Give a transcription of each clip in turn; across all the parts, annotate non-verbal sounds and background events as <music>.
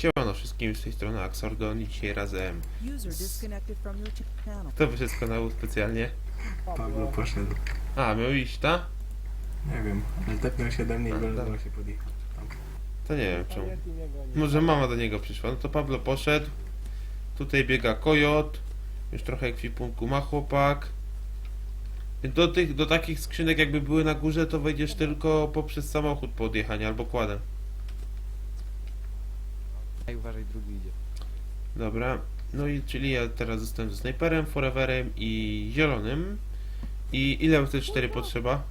Siemano wszystkim z tej strony Axordon i dzisiaj razem. Channel. Kto wyszedł z kanału specjalnie? Pablo poszedł. A, miał iść, ta? Nie wiem, ale tepnął się do mnie i zdążył dobra. się podjechać. Tam. To nie wiem czemu. Może mama do niego przyszła. No to Pablo poszedł. Tutaj biega kojot. Już trochę ekwipunku ma chłopak. Do tych, do takich skrzynek jakby były na górze, to wejdziesz tylko poprzez samochód po odjechaniu albo kładem. Ej, uważaj, drugi idzie. Dobra. No i czyli ja teraz zostałem ze snajperem, foreverem i zielonym. I ile te cztery potrzeba?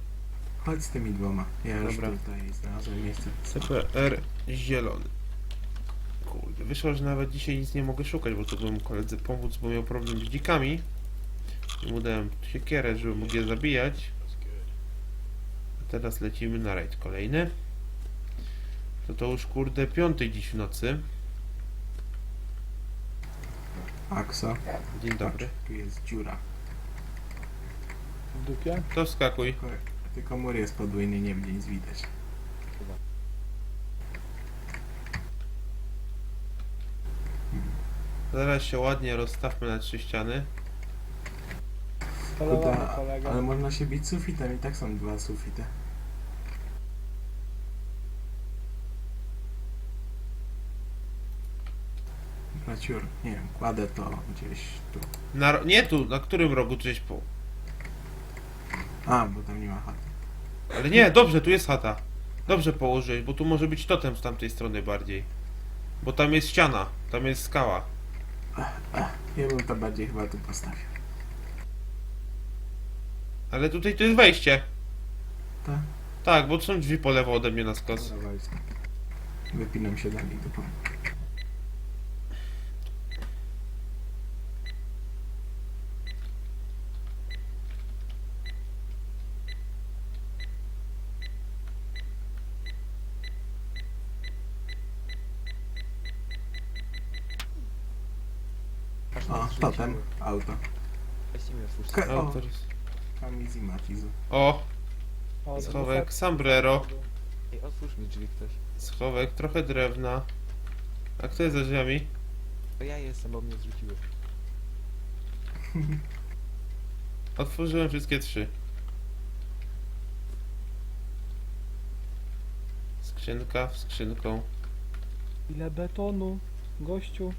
Chodź z tymi dwoma. Ja już Dobra. tutaj znalazłem miejsce. CPR zielony. Kurde, wyszło, że nawet dzisiaj nic nie mogę szukać, bo to byłem koledze pomóc, bo miał problem z dzikami. I mu dałem siekierę, żeby mógł je zabijać. A teraz lecimy na rajd kolejny. To to już kurde piąty dziś w nocy. Akso. Dzień dobry. Patrz, tu jest dziura. W dupie? To wskakuj. Tylko, tylko mur jest podwójny, nie będzie nic widać. Zaraz się ładnie rozstawmy na trzy ściany. Kurde, kolega. ale można się bić sufitem i tak są dwa sufity. Nie wiem, kładę to gdzieś tu. Na, nie tu, na którym rogu gdzieś po. A, bo tam nie ma chaty. Ale nie, dobrze, tu jest chata. Dobrze położyłeś, bo tu może być totem z tamtej strony bardziej. Bo tam jest ściana, tam jest skała. Ja bym to bardziej chyba tu postawił. Ale tutaj to jest wejście. Tak? Tak, bo są drzwi po lewo ode mnie na skos. Wypinam się dalej do pola. Totem, auto. Ka- o, Autor jest- Kamizi Machizu. O, O, schowek, sombrero, Ej, otwórz mi drzwi ktoś. schowek, trochę drewna. A kto jest za drzwiami? To ja jestem, bo mnie zrzuciły. <laughs> Otworzyłem wszystkie trzy. Skrzynka w skrzynką. Ile betonu, gościu.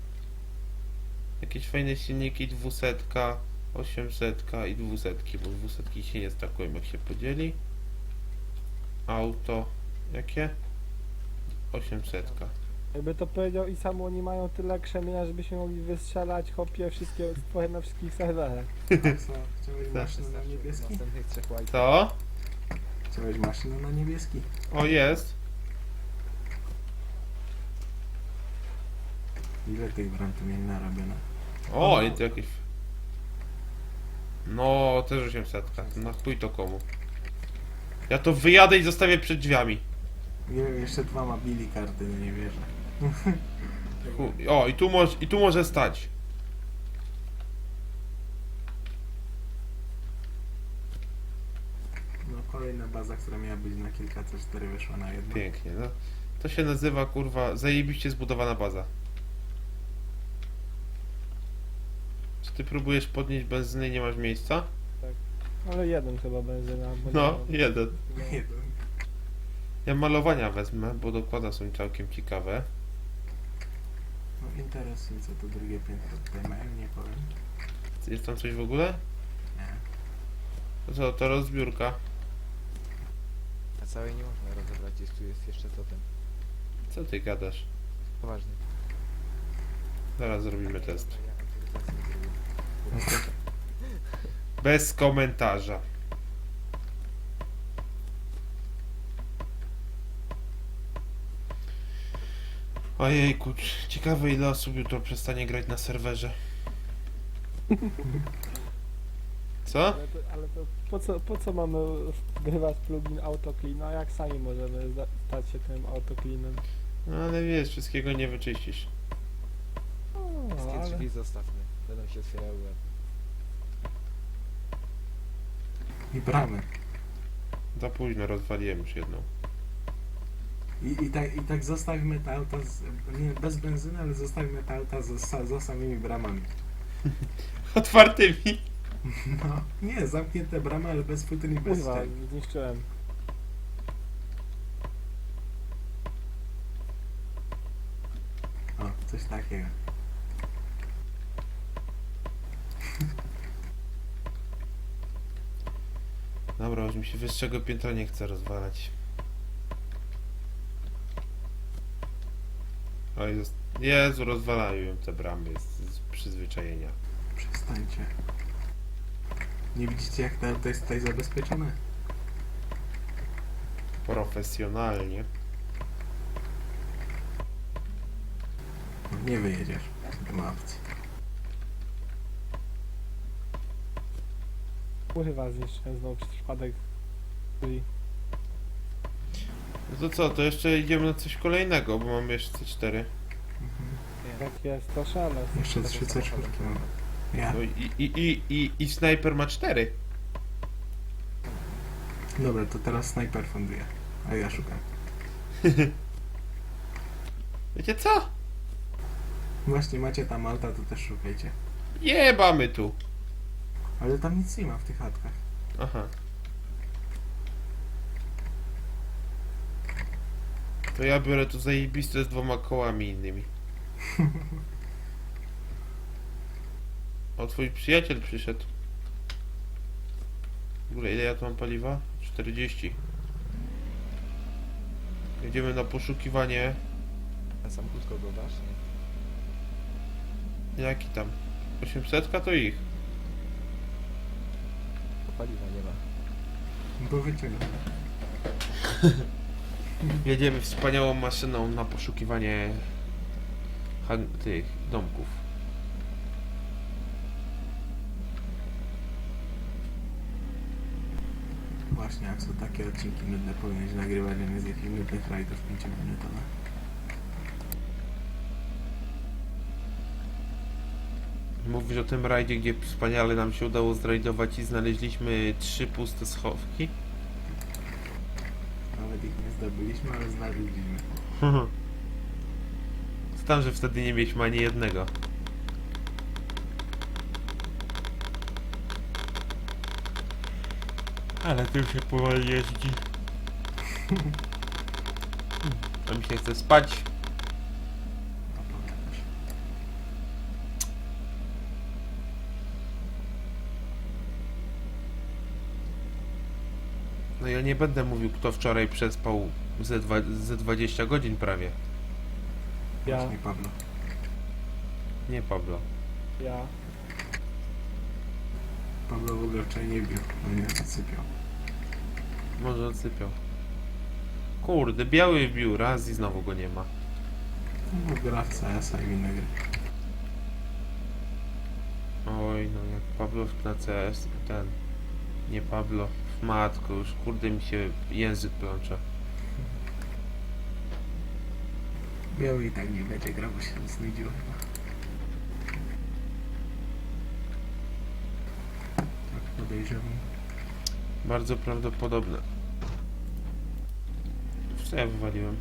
Jakieś fajne silniki, dwusetka, osiemsetka i dwusetki, bo dwusetki się nie stakują jak się podzieli. Auto, jakie? Osiemsetka. Jakby to powiedział i sam oni mają tyle krzemienia, żebyśmy mogli wystrzelać hopie wszystkie stwory na wszystkich serwerach. <laughs> Tak, co? Chciałeś Tak. maszynę na niebieski? Co? Chciałeś maszynę na niebieski? O, jest. Ile tych bram tu mieli narobione? O, i to jakieś... No, też 800. Na chuj to komu? Ja to wyjadę i zostawię przed drzwiami. Nie wiem, jeszcze dwa ma bili karty, no nie wierzę. O, i tu, moż, i tu może stać. No kolejna baza, która miała być na kilka, co cztery wyszła na jedno. Pięknie, no. To się nazywa, kurwa, zajebiście zbudowana baza. Ty próbujesz podnieść benzynę i nie masz miejsca? Ale jeden chyba benzyna. bo No, nie- jeden. Jeden. Ja malowania wezmę, bo dokłada są całkiem ciekawe. No interesujące to drugie piętro tutaj mają, nie powiem. Jest tam coś w ogóle? Nie. To co, to rozbiórka. A całej nie można rozebrać, jest tu jest jeszcze totem. Co ty gadasz? Poważnie. Zaraz zrobimy test. Ja autoryzację zrobię. Bez komentarza. Ojejku, ciekawe ile osób jutro przestanie grać na serwerze. Co? Ale to, ale to po, co, po co mamy wgrywać plugin AutoClean, a jak sami możemy za- stać się tym AutoCleanem? No ale wiesz, wszystkiego nie wyczyścisz. No, Wszystkie ale... drzwi zostawmy. Będą się otwierały. I bramy. Za późno rozwaliłem już jedną. I, i, tak, I tak zostawimy te auta, z, nie bez benzyny, ale zostawimy te auta z, z, z samymi bramami. <laughs> Otwartymi. No, nie, zamknięte bramy, ale bez futyn i bez Kurwa, zniszczyłem. O, coś takiego. Dobra, już mi się wyższego piętra nie chce rozwalać. Oj, zas- Jezu, rozwalają ją te bramy z, z przyzwyczajenia. Przestańcie. Nie widzicie jak to auto jest tutaj zabezpieczone? Profesjonalnie. No, nie wyjedziesz. Ma opcji. Kurwa, zniszczyłem znowu przez przypadek. Czyli No to co, to jeszcze idziemy na coś kolejnego, bo mamy jeszcze C4. Mhm. jak jest, proszę, ale... Jeszcze trzy C4 mam. Ja. No i, i, i, i, i snajper ma 4. Dobra, to teraz snajper funduje. A ja szukam. <laughs> Wiecie co? Właśnie macie tam auta, to też szukajcie. Jebamy tu. Ale tam nic nie ma w tych chatkach. Aha. To ja biorę tu zajebiste z dwoma kołami innymi. <laughs> O, twój przyjaciel przyszedł. W ogóle ile ja tu mam paliwa? 40. Jedziemy na poszukiwanie. Na sam krótko go dasz? Jaki tam? 800 to ich. Paliwa nie ma. Bo wyciągnę. <laughs> Jedziemy wspaniałą maszyną na poszukiwanie han- tych domków. Właśnie, jak są takie odcinki nudne, powinieneś nagrywać, a nie z jakichś nudnych rajdów 5 Mówisz o tym rajdzie, gdzie wspaniale nam się udało zrajdować i znaleźliśmy trzy puste schowki? Nawet ich nie zdobyliśmy, ale znaleźliśmy. Stan, że wtedy nie mieliśmy ani jednego. Ale tym się powoli jeździ. A mi się chce spać. No ja nie będę mówił, kto wczoraj przespał ze, dwa, ze 20 godzin prawie. Ja, Właśnie, Pablo. Nie Pablo. ja. Pablo w ogóle wczoraj nie bił, no nie zasypiał. Może odsypiał. Kurde, biały wbił raz i znowu go nie ma. No gra w CS-a i inne gry. Oj, no jak Pablo na CS, ten. Nie Pablo, matko, już kurde mi się język plącze. Biały i tak nie będzie grał, bo się znudził chyba. Tak podejrzewam. Bardzo prawdopodobne. Co ja wywaliłem?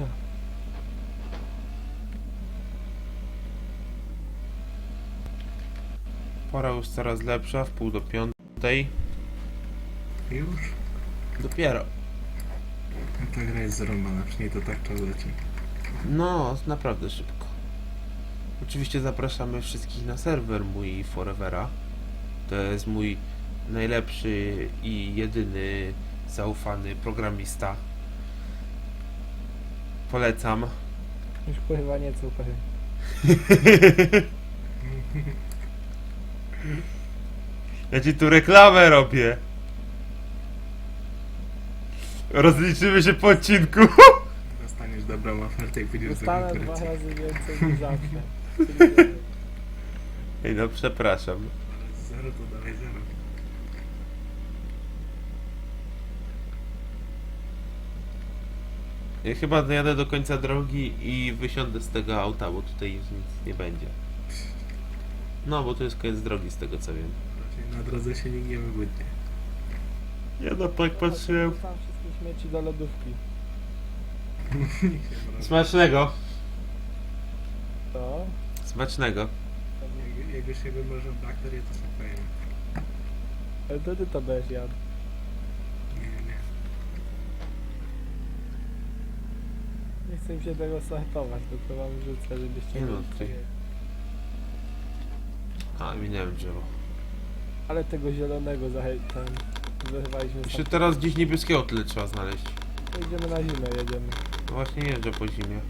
Ja. Pora już coraz lepsza, w pół do piątej. Już? Dopiero. A ta gra jest zarąbana, przynajmniej to tak czas leci. No, naprawdę szybko. Oczywiście zapraszamy wszystkich na serwer mój Forevera. To jest mój najlepszy i jedyny zaufany programista. Polecam. Już kurwa nie super. <laughs> Ja ci tu reklamę robię. Rozliczymy się po odcinku. <laughs> Dostaniesz dobrą ofertę i pójdziesz do Dostanę dwa konkurencji. razy więcej niż zawsze. Ej, no przepraszam. Zero to dalej zero. Ja chyba dojadę do końca drogi i wysiądę z tego auta, bo tutaj już nic nie będzie. No, bo to jest koniec drogi z tego co wiem. Na drodze się nikt nie wybudnie. Ja na tak patrzyłem. Tam wszystko I śmieci do lodówki. <laughs> Smacznego. To? Smacznego. Jak, jak już się wymożą bakterie, to sobie powiem. Ale to ty to będziesz jadł. Nie, nie. Nie chcę mi się tego sortować, tylko wam rzucę, żebyście Nie no. A, minąłem drzewo. Ale tego zielonego zachę- ten wyrwaliśmy Jeszcze sam. teraz gdzieś niebieskiego tyle trzeba znaleźć. To idziemy na zimę, jedziemy. No właśnie jeżdżę po zimie.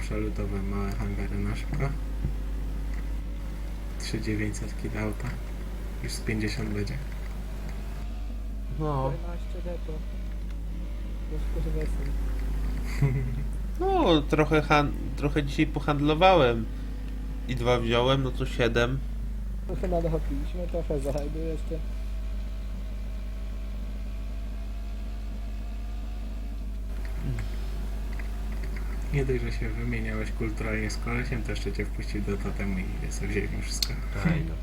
Przelutowe małe hangary na szybko. 3900 kg auta. Już z 50 będzie. No. 14 depo. To skurwysyn. No, trochę, han- trochę dzisiaj pohandlowałem. I dwa wziąłem, no to siedem. Trochę nadchopiliśmy, trochę zahajdu jeszcze. Nie dość, że się wymieniałeś kulturalnie z kolesiem, to jeszcze cię wpuścił do totemu i sobie wzięli wszystko. Aj no.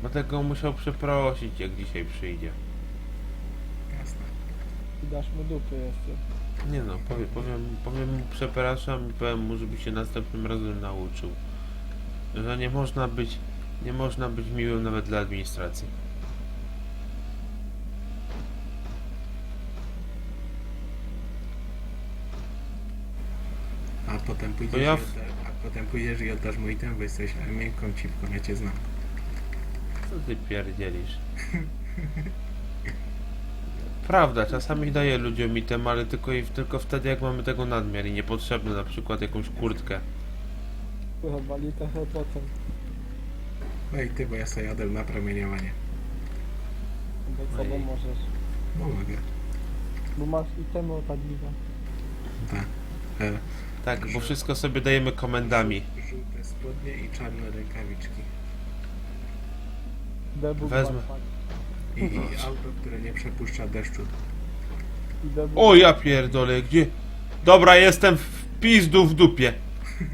Dlatego musiał przeprosić, jak dzisiaj przyjdzie. I dasz mu dupy jeszcze. Nie no, powiem, powiem, powiem mu przepraszam i powiem mu, żeby się następnym razem nauczył. Że nie można być, nie można być miłym nawet dla administracji. A potem pójdziesz, ja i odda, a potem pójdziesz i oddasz mu item, bo jesteś miękką cipką, ja cię znam. Co ty pierdzielisz? <laughs> Prawda, czasami daję ludziom item, ale tylko, i, tylko wtedy jak mamy tego nadmiar i niepotrzebny, na przykład jakąś kurtkę. Wychowali trochę potem. Ej ty, bo ja sobie jadę na promieniowanie. Bo co bo Ojej. możesz. No mogę. Bo masz itemy opadliwe. Tak. E, Tak, bo wszystko sobie dajemy komendami. żółte spodnie i czarne rękawiczki. Debug Wezmę. backpack. I, I auto, które nie przepuszcza deszczu. O ja pierdolę, gdzie? Dobra, jestem w pizdu w dupie.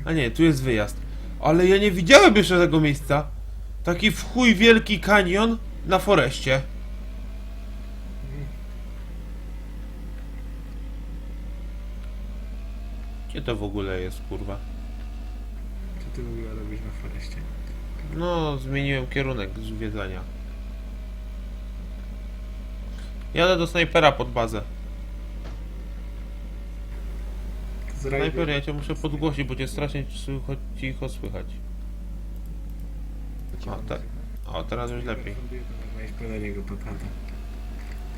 A nie, tu jest wyjazd. Ale ja nie widziałem jeszcze tego miejsca. Taki w chuj wielki kanion na foreście. Gdzie to w ogóle jest, kurwa? Co ty w ogóle robisz na foreście? No, zmieniłem kierunek zwiedzania. Jadę do snajpera pod bazę. Snajper, ja cię muszę podgłosić, bo cię strasznie cicho słychać. O, tak. O, teraz już lepiej. Niego.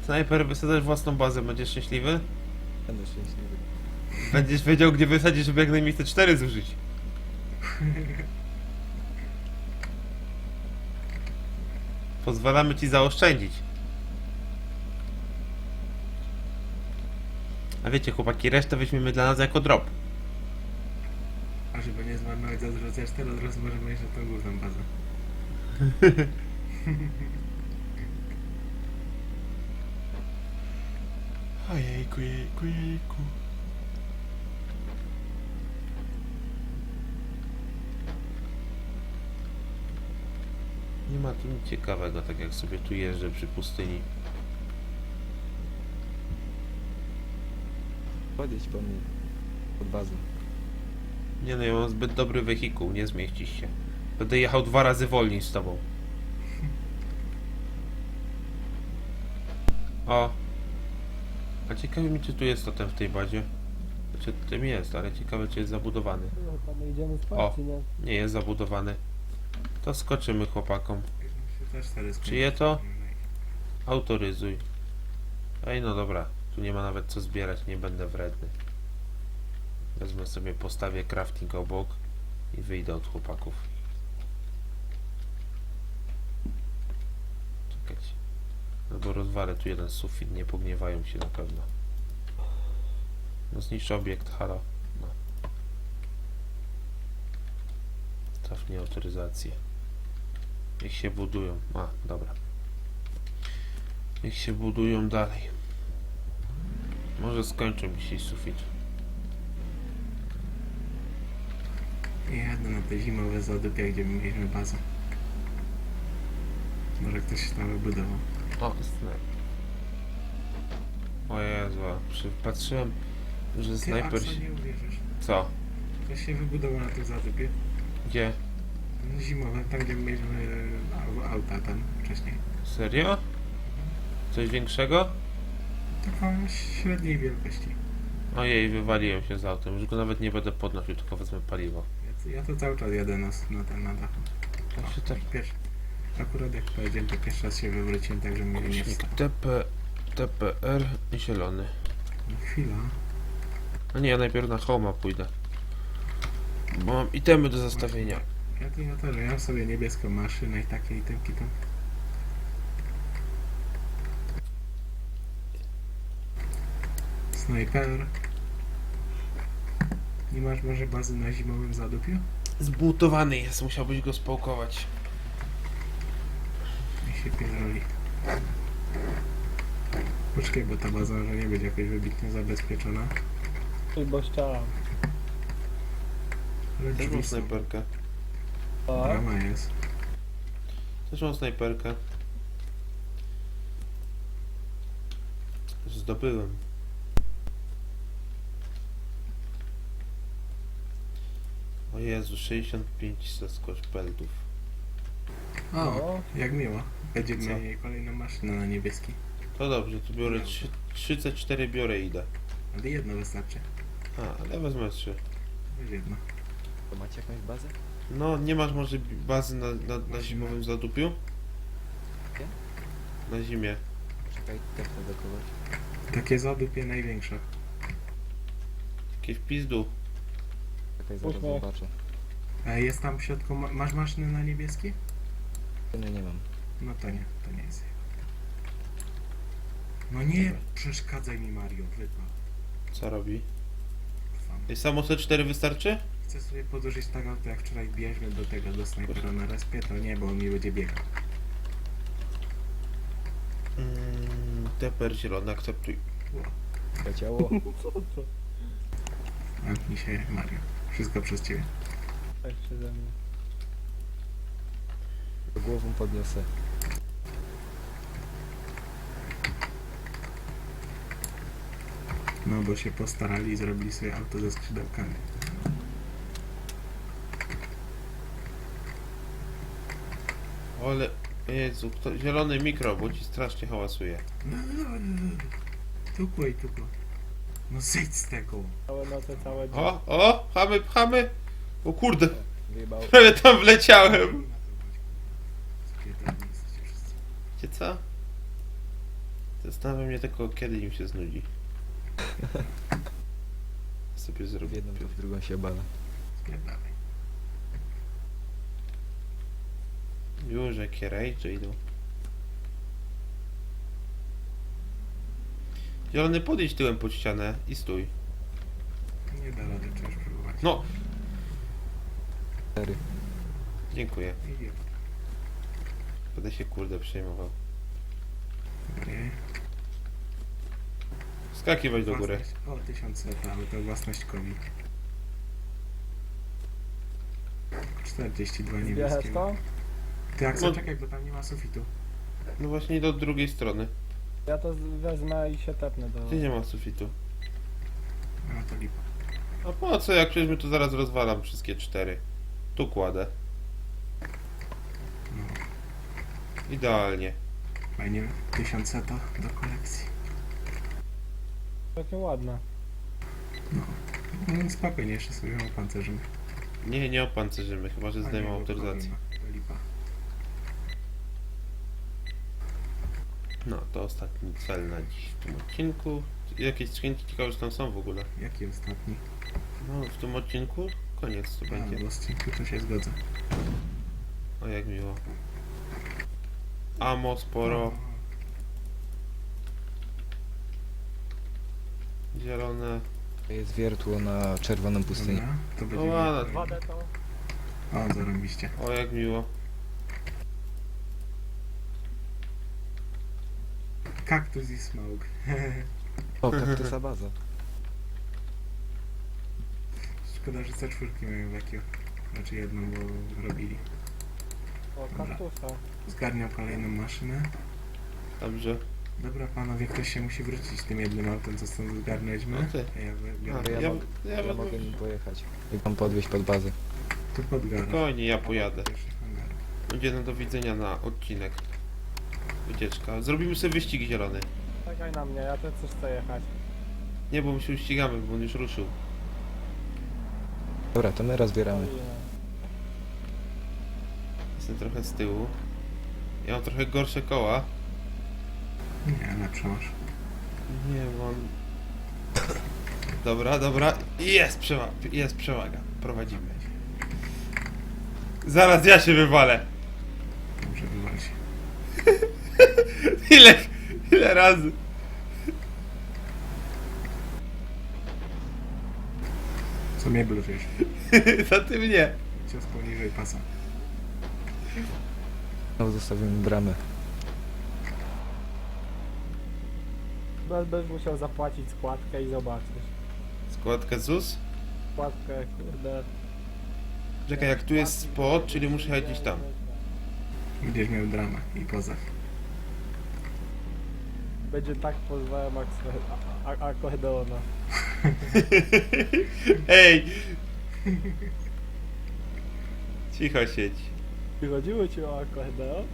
Snajper, wysadzasz własną bazę, będziesz szczęśliwy? Będę szczęśliwy. Będziesz wiedział, gdzie wysadzić, żeby jak najmniej te cztery zużyć. <laughs> Pozwalamy ci zaoszczędzić. A wiecie, chłopaki, resztę weźmiemy dla nas jako drop. A żeby nie zmarnować za dużo też teraz raz możemy jeszcze tą główną bazę. <laughs> Ojejku, jejku, jejku. Nie ma tu nic ciekawego, tak jak sobie tu jeżdżę przy pustyni. Podjedź po mnie. Pod bazę. Nie no, ja mam zbyt dobry wehikuł, nie zmieścisz się. Będę jechał dwa razy wolniej z tobą. O. A ciekawe mi, czy tu jest totem w tej bazie. Znaczy, tym jest, ale ciekawe, czy jest zabudowany. No, tam idziemy spać, O. czy nie? Nie jest zabudowany. To skoczymy chłopakom. Się też teraz Czyje to? Autoryzuj. Ej, no dobra. Tu nie ma nawet co zbierać, nie będę wredny. Wezmę sobie, postawię crafting obok i wyjdę od chłopaków. Czekać. No bo rozwalę tu jeden sufit, nie pogniewają się na pewno. No zniszczę obiekt, halo. No. Cofnij autoryzację. Niech się budują. A, dobra. Niech się budują dalej. Może skończą dzisiaj sufit. I jadę na te zimowe zadupia, gdzie mieliśmy bazę. Może ktoś się tam wybudował. O, snajper. O Jezu, przy- patrzyłem, że Ty, snajper Aksa, się... nie uwierzysz. Co? Ktoś się wybudował na tym zadupie. Gdzie? No, Zimowe, tam gdzie mieliśmy au- auta tam wcześniej. Serio? Coś większego? Taką średniej wielkości. Ojej, wywaliłem się z autem. Już go nawet nie będę podnosił, tylko wezmę paliwo. Ja, ja to cały czas jadę na, na ten na dachu. Ja się tak... Pierwszy, akurat jak powiedziałem, to pierwszy raz się wywróciłem, tak że mnie nie. TP... TPR zielony. No chwila. A nie, ja najpierw na Homa pójdę. Bo mam itemy do zastawienia. Ja to ja też, ja mam sobie niebieską maszynę i takie itemki tam. Snajper. Nie masz może bazy na zimowym zadupiu? Zbutowany jest, musiałbyś go spałkować. I się pierdoli. Poczekaj, bo ta baza może nie być jakoś wybitnie zabezpieczona. I bo chciałam. Ale Też drzwi mam są. snajperkę. O, Brama jest. Też mam snajperkę. Zdobyłem. Jezu, 65 skoczpeldów. O, no, jak miło. Będzie Co? mieli kolejną maszynę na niebieski. To dobrze, to biorę 3, 3 C4 biorę i idę. Ale jedno wystarczy. A, ale wezmę 3. Weź jedno. To macie jakąś bazę? No, nie masz może bi- bazy na, na, na zimowym zadupiu? Nie. Na zimie. Czekaj, tepnę do kogoś. Takie zadupie największe. Takie w pizdu. Czekaj, zaraz zobaczę. A jest tam w środku, ma, masz maszynę na niebieski? Nie, nie mam. No to nie, to nie jest jego. No nie przeszkadzaj mi Mario, wypal. Co robi? Fan. I samo C4 wystarczy? Chcę sobie podłożyć tak auto jak wczoraj bierzmy do tego, do snajpera na respie, to nie, bo on mi będzie biegał. Mm, teper zielony, akceptuj. Leciało. <laughs> co to? Zamknij się Mario. Wszystko przez ciebie. Tak mnie. Głową podniosę. No bo się postarali i zrobili sobie auto ze skrzydełkami. Ale, Jezu, kto, zielony mikro, bo ci strasznie hałasuje. No, no, no, no. Tukło i tukło. No zejdź z tego. Całe noce, całe dni. O, o, pchamy, pchamy. O kurde, Wyjebał. <laughs> prawie tam wleciałem. Spierdoleni jesteście wszyscy. Wiecie co? Zastanawia mnie tylko, kiedy im się znudzi. Sobie W zrobię. jedną to w drugą się bala. Spierdalaj. Już jakie rage idą. Zielony, podejdź tyłem pod ścianę i stój. Nie da rady, trzeba próbować. No, Cztery. dziękuję. Będę się kurde przejmował. Nie. Skakiwać do góry. Własność- O, tysiąc metra, ale to własność kowi. 42 Zbierzesz niebieskie. to? Ty jak No. czekaj, bo tam nie ma sufitu. No właśnie do drugiej strony. Ja to z- wezmę i się tepnę do... Gdzie nie ma sufitu? A to lipa. A po co, jak przecież my tu zaraz rozwalam wszystkie cztery. Tu kładę. No, Idealnie. fajnie. Tysiąc to do kolekcji. Takie ładne. No spokojnie, jeszcze sobie opancerzymy. Nie, nie opancerzymy, chyba że A nie, zdejmą bo autoryzację. To lipa. No, to ostatni cel na dziś w tym odcinku. Jakieś skrzynki ciekawe, że tam są w ogóle. Jaki ostatni? No, w tym odcinku koniec to A, będzie. bo z czymś to się zgodzę. O, jak miło. Amo sporo, zielone. To jest wiertło na czerwoną pustynię. Dobra, to będzie... O, ładne. miło. 2D to... O, zarobiście. O, jak miło. Kaktus i smoke. <laughs> O, kaktusa baza. Szkoda, że C4 mają w jakiego. Znaczy jedną, bo robili. O, kaktusa. Zgarniał kolejną maszynę. Dobrze. Dobra panowie, ktoś się musi wrócić tym jednym autem, co stąd zgarnęliśmy. No ty. A ja A, ja ja, mogę- ja, Ja ja mogę nim pojechać. I tam podwieźć pod bazę. tu pod garaż. Spokojnie, ja pojadę. Pierwszy hangar. Będzie no do widzenia na odcinek. Wycieczka. Zrobimy sobie wyścig zielony. Czekaj na mnie, ja też chcę jechać. Nie, bo my się ścigamy, bo on już ruszył. Dobra, to my rozbieramy. Jestem trochę z tyłu. Ja mam trochę gorsze koła. Nie, lepsze masz. Nie, bo on... Dobra, dobra. Jest przewaga. Jest przewaga. Prowadzimy. Zaraz ja się wywalę. Dobrze, wywal się. Ile, ile razy? Co mnie blurzysz? <laughs> Za ty mnie. Cios poniżej pasa. Znowu zostawimy bramę. Bez musiał zapłacić składkę i zobaczysz. Składka ZUS? Składkę, kurde. Czekaj, jak tu jest spot, czyli muszę jechać gdzieś tam. Będziesz miał dramę i pozach. Będzie tak pozwałem akordeona. <laughs> Ej! Cicho siedź. Wychodziło ci o akordeon?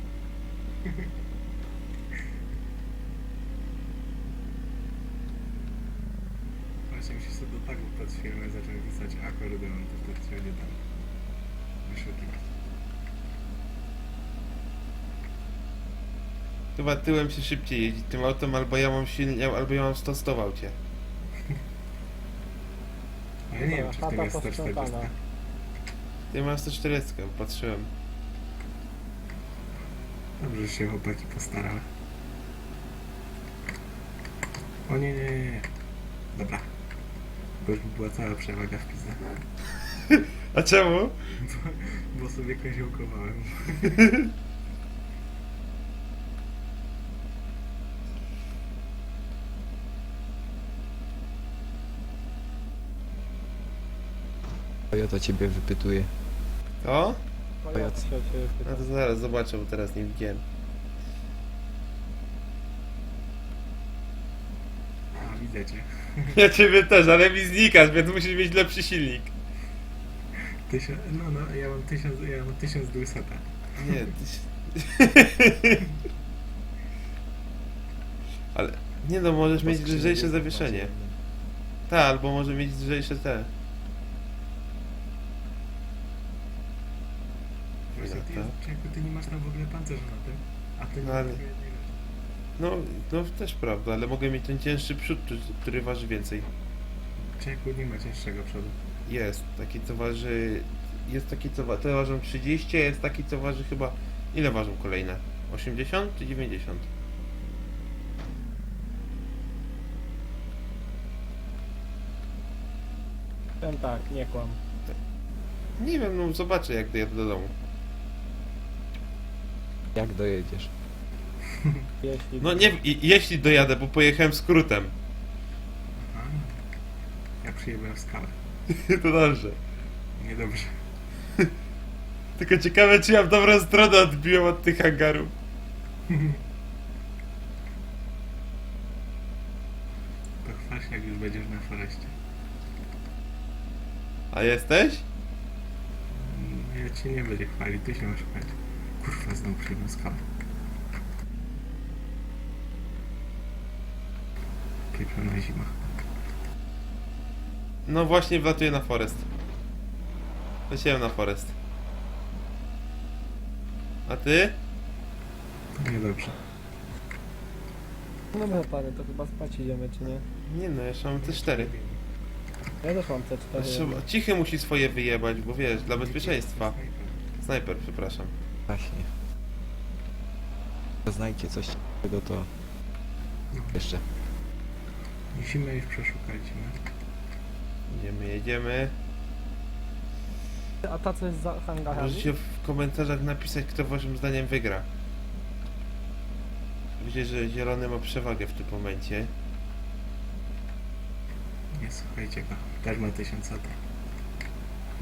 Właśnie musisz sobie do tagu pod firmę zacząć pisać akordeon, to wtedy ci będzie tam wyszukiwać. Chyba tyłem się szybciej jeździ tym autem, albo ja mam silnie, albo ja mam 100 100 w aucie. Ja nie wiem, czy w tym Chata jest 140. posprzątana. Ty masz 140, patrzyłem. Dobrze, że się chłopaki postarały. O nie, nie, nie, nie. Dobra. Bo już by była cała przewaga w pizdę. <laughs> A czemu? Bo sobie koziołkowałem. <laughs> Toyota ciebie wypytuje. O? O, ja się o ciebie A pytam. to zaraz zobaczę, bo teraz nie widziałem. A, widzę cię. <laughs> Ja ciebie też, ale mi znikasz, więc musisz mieć lepszy silnik. Tysiąc, no, no, ja mam tysiąc, ja mam tysiąc dwuseta. Nie, ty... <laughs> Ale... Nie no, możesz mieć lżejsze zawieszenie. Tak, albo może mieć lżejsze te. Jest, człowieku, ty nie masz tam w ogóle pancerza na tym. A ty nie No, ale- masz jednej rzeczy. No, no też prawda, ale mogę mieć ten cięższy przód, który- który waży więcej. Człowieku, nie ma cięższego przodu. Jest, taki co waży... Jest taki co waży... Te ważą 30, a jest taki co waży chyba... Ile ważą kolejne? 80 czy 90? Ten tak, nie kłam. Nie wiem, no zobaczę jak dojadę do domu. Jak dojedziesz? <laughs> Jeśli... No nie, i- jeśli dojadę, bo pojechałem skrótem. Aha. Ja przyjechałem w skałę. <laughs> To dobrze. Niedobrze. <laughs> Tylko ciekawe, czy ja w dobrą stronę odbiłem od tych hangarów. Pochwal się, jak już będziesz na foreście. A jesteś? Mm, Ja cię nie będę chwalił, ty się masz chwalić. Kurwa, znowu przyjechałem w skałę. Pieprzona zima. No właśnie wlatuję na Forest. Leciałem na Forest. A ty? Niedobrze. No dobra pany, to chyba spać idziemy, czy nie? Nie no, jeszcze mam C4. Ja też mam C4. Trzeba, cichy musi swoje wyjebać, bo wiesz, dla bezpieczeństwa. Snajper, przepraszam. Właśnie. Znajdzie coś takiego to jeszcze. Musimy już przeszukaliśmy. Jedziemy, jedziemy. A ta co jest za hangarami? Możecie w komentarzach napisać, kto waszym zdaniem wygra. Widzicie, że zielony ma przewagę w tym momencie. Nie słuchajcie go. Też ma tysiąc lat.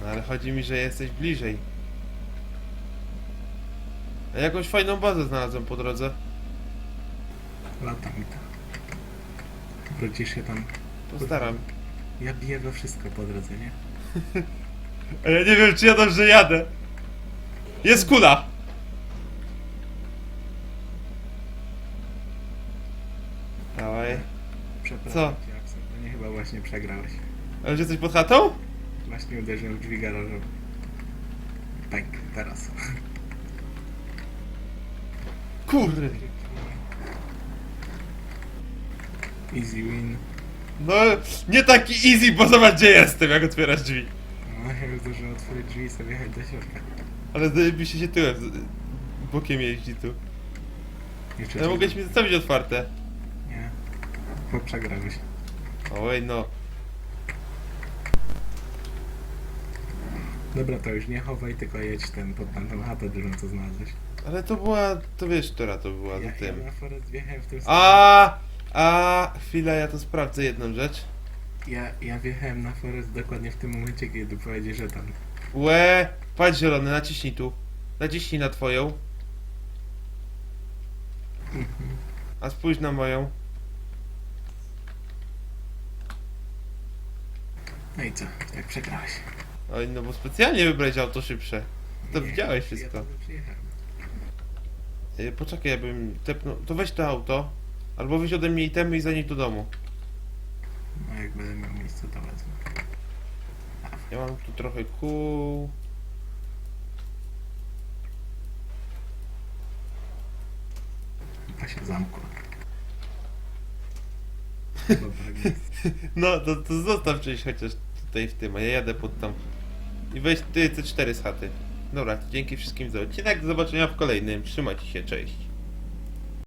No ale chodzi mi, że jesteś bliżej. A jakąś fajną bazę znalazłem po drodze. Lata mi to. Wrócisz się tam. Postaram. Ja biję we wszystko po drodze, nie? <laughs> A ja nie wiem, czy ja dobrze jadę. Jest kula! Dawaj. Przepraszam Co? cię, Axel, to nie chyba właśnie przegrałeś. Ale że jesteś pod chatą? Właśnie uderzyłem w drzwi garażowe. Pęk, teraz. Kurde. Easy win. No, nie taki easy, bo zobacz gdzie jestem, jak otwierasz drzwi. No ja już zdążyłem otworzyć drzwi i sobie jechać do środka. Ale zajebiście się tyłem, z- bokiem jeździ tu. Jeszcze cię- mogłeś mi zostawić otwarte. Nie. Bo przegrałeś. Oj no. Dobra, to już nie chowaj, tylko jedź ten pod tamtą chatę dużą, co znalazłeś. Ale to była, to wiesz, która to była Ja, za ja tym. na Forest wjechałem w tym A, a, chwila, ja to sprawdzę jedną rzecz. Ja, ja wjechałem na Forest dokładnie w tym momencie, kiedy powiedzieć, że tam. Łe, patrz zielony, naciśnij tu. Naciśnij na twoją. A spójrz na moją. No i co? Tak przegrałeś. Oj, no bo specjalnie wybrałeś auto szybsze. To Nie, widziałeś Ja wszystko. tam przyjechałem. Ej, Poczekaj, ja bym tepnął. To weź to auto. Albo weź ode mnie itemy i zanieś do domu. No jak będę miał miejsce, to wezmę. Ja mam tu trochę kół. Pa się zamkło. Dobra. <laughs> No, to, to zostaw czyś chociaż tutaj w tym, a ja jadę pod tam. I weź ty te cztery z chaty. Dobra, dzięki wszystkim za odcinek. Do zobaczenia w kolejnym. Trzymajcie się, cześć.